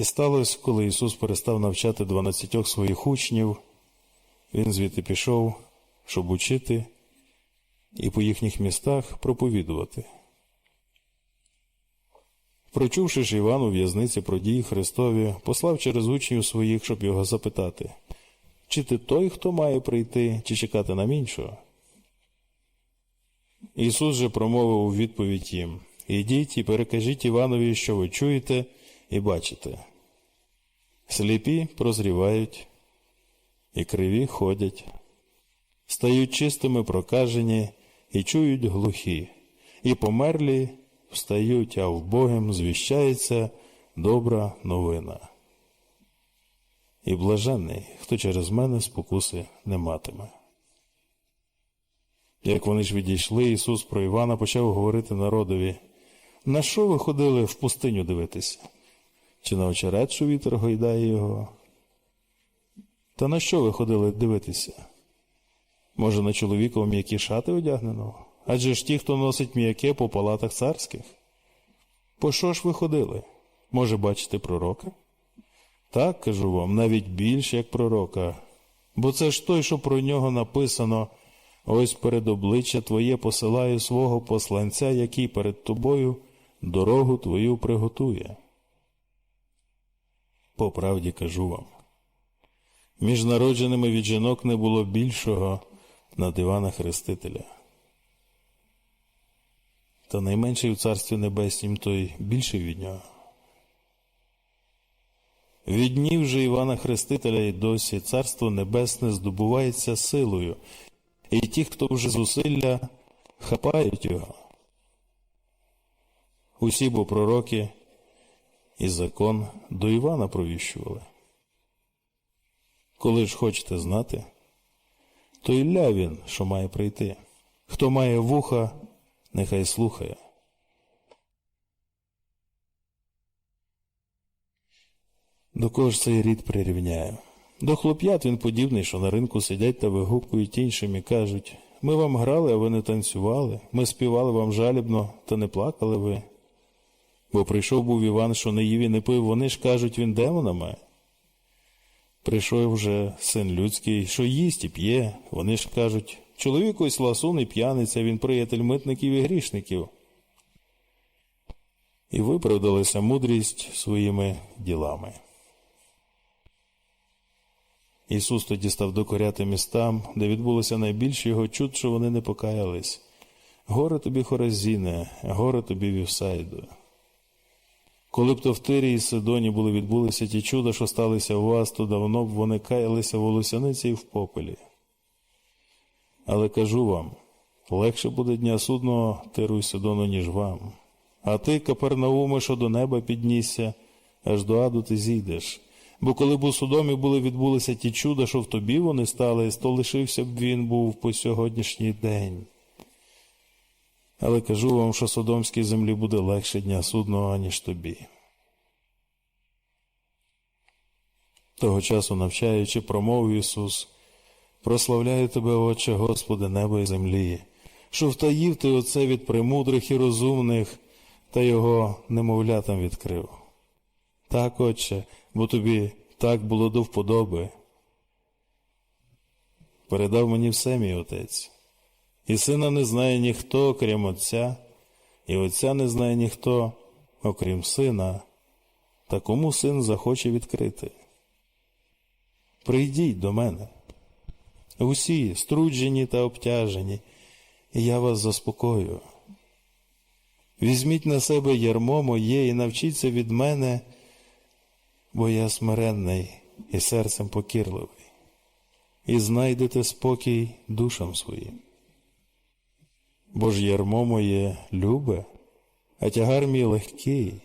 І сталося, коли Ісус перестав навчати дванадцятьох своїх учнів, Він звідти пішов, щоб учити і по їхніх містах проповідувати. Прочувши ж Іван у в'язниці про дії Христові, послав через учнів своїх, щоб його запитати, чи ти той, хто має прийти, чи чекати нам іншого? Ісус же промовив у відповідь їм Ідіть і перекажіть Іванові, що ви чуєте і бачите. Сліпі прозрівають, і криві ходять, стають чистими прокажені і чують глухі, і померлі встають, а вбогим звіщається добра новина. І блаженний, хто через мене спокуси не матиме. Як вони ж відійшли, Ісус про Івана почав говорити народові, на що ви ходили в пустиню дивитися? Чи на очерет, вітер гойдає його? Та на що ви ходили дивитися? Може, на чоловіка в м'які шати одягненого? Адже ж ті, хто носить м'яке по палатах царських. По що ж ви ходили? Може, бачите пророка? Так, кажу вам, навіть більше, як пророка. Бо це ж той, що про нього написано, ось перед обличчя Твоє посилаю свого посланця, який перед тобою дорогу твою приготує. Правді кажу вам. Між народженими від жінок не було більшого над Івана Хрестителя. Та найменший у царстві небеснім той більший від нього. Від днів же Івана Хрестителя і досі царство небесне здобувається силою, і ті, хто вже зусилля, хапають його. Усі бо пророки і закон до Івана провіщували. Коли ж хочете знати, то Ілля він, що має прийти. Хто має вуха, нехай слухає. До кого ж цей рід прирівняє? До хлоп'ят він подібний, що на ринку сидять та вигукують іншим і кажуть ми вам грали, а ви не танцювали, ми співали вам жалібно, та не плакали ви. Бо прийшов був Іван, що не їв і не пив, вони ж кажуть, він демона має. Прийшов вже син людський, що їсть і п'є, вони ж кажуть, чоловік ось ласун і п'яниця, він приятель митників і грішників. І виправдалися мудрість своїми ділами. Ісус тоді став докоряти містам, де відбулося найбільше його чуд, що вони не покаялись. Горе тобі Хоразіне, горе тобі Вівсайду. Коли б то в Тирі і Сидоні були відбулися ті чуда, що сталися у вас, то давно б вони каялися в волосяниці і в попелі. Але кажу вам, легше буде дня судного Тиру і Сидону, ніж вам. А ти, Капернауме, що до неба піднісся, аж до аду ти зійдеш. Бо коли б у Содомі були відбулися ті чуда, що в тобі вони стали, то лишився б він був по сьогоднішній день. Але кажу вам, що Содомській землі буде легше дня судного, аніж тобі. Того часу, навчаючи, промовив Ісус, прославляю тебе, Отче, Господи, неба і землі, що втаїв ти оце від премудрих і розумних, та його немовлятам відкрив. Так, Отче, бо тобі так було до вподоби. Передав мені все, мій отець. І сина не знає ніхто, окрім Отця, і Отця не знає ніхто, окрім сина, та кому син захоче відкрити. Прийдіть до мене, усі струджені та обтяжені, і я вас заспокою. Візьміть на себе ярмо моє і навчіться від мене, бо я смиренний і серцем покірливий, і знайдете спокій душам своїм. Бо ж ярмо моє любе, а тягар мій легкий.